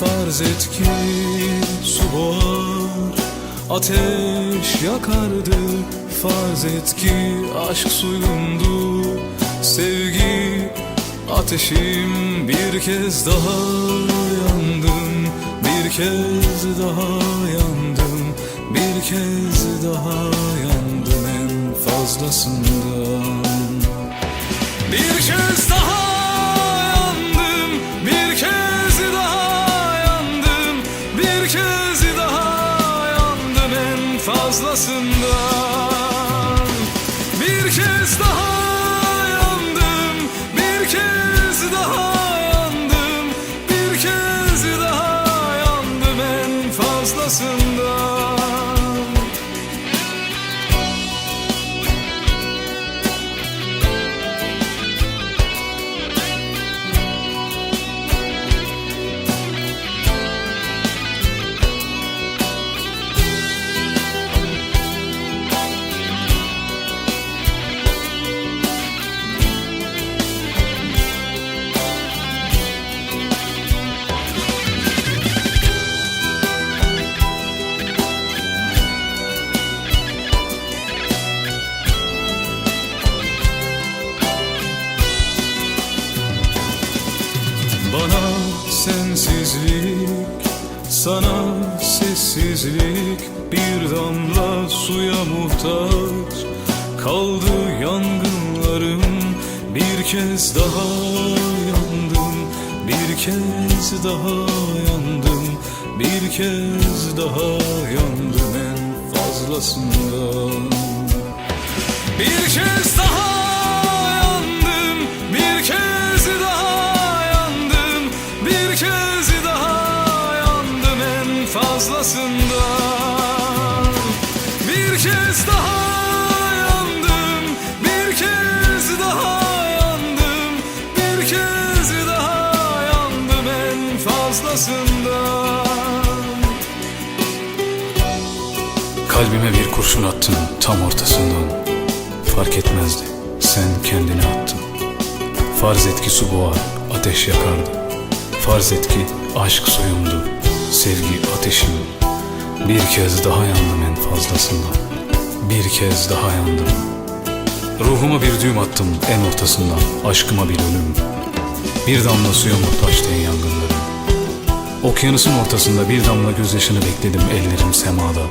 Farz et ki su boğar Ateş yakardı. Farz et ki aşk suyundu Sevgi ateşim. Bir kez daha yandım Bir kez daha yandım Bir kez daha yandım en fazlasından. Bir kez daha Bir kez daha sensizlik, sana sessizlik Bir damla suya muhtaç Kaldı yangınlarım. Bir kez daha yandım Bir kez daha yandım Bir kez daha yandım en fazlasından. Bir kez en fazlasından. Bir kez daha yandım, bir kez daha yandım, bir kez daha yandım en fazlasından. Kalbime bir kurşun attın tam ortasından Fark etmezdi sen kendini attın Farz et ki su boğar ateş yakardı Farz et ki aşk suyumdu Sevgi ateşim Bir kez daha yandım en fazlasından. Bir kez daha yandım. Ruhuma bir düğüm attım en ortasından. Aşkıma bir ölüm. Bir damla suya muhtaçtı en yangınlarım Okyanusun ortasında bir damla gözyaşını bekledim ellerim semada.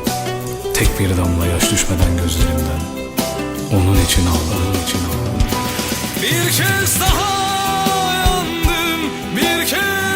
Tek bir damla yaş düşmeden gözlerimden. Onun için ağlarım için ağlarım. Bir kez daha yandım Bir kez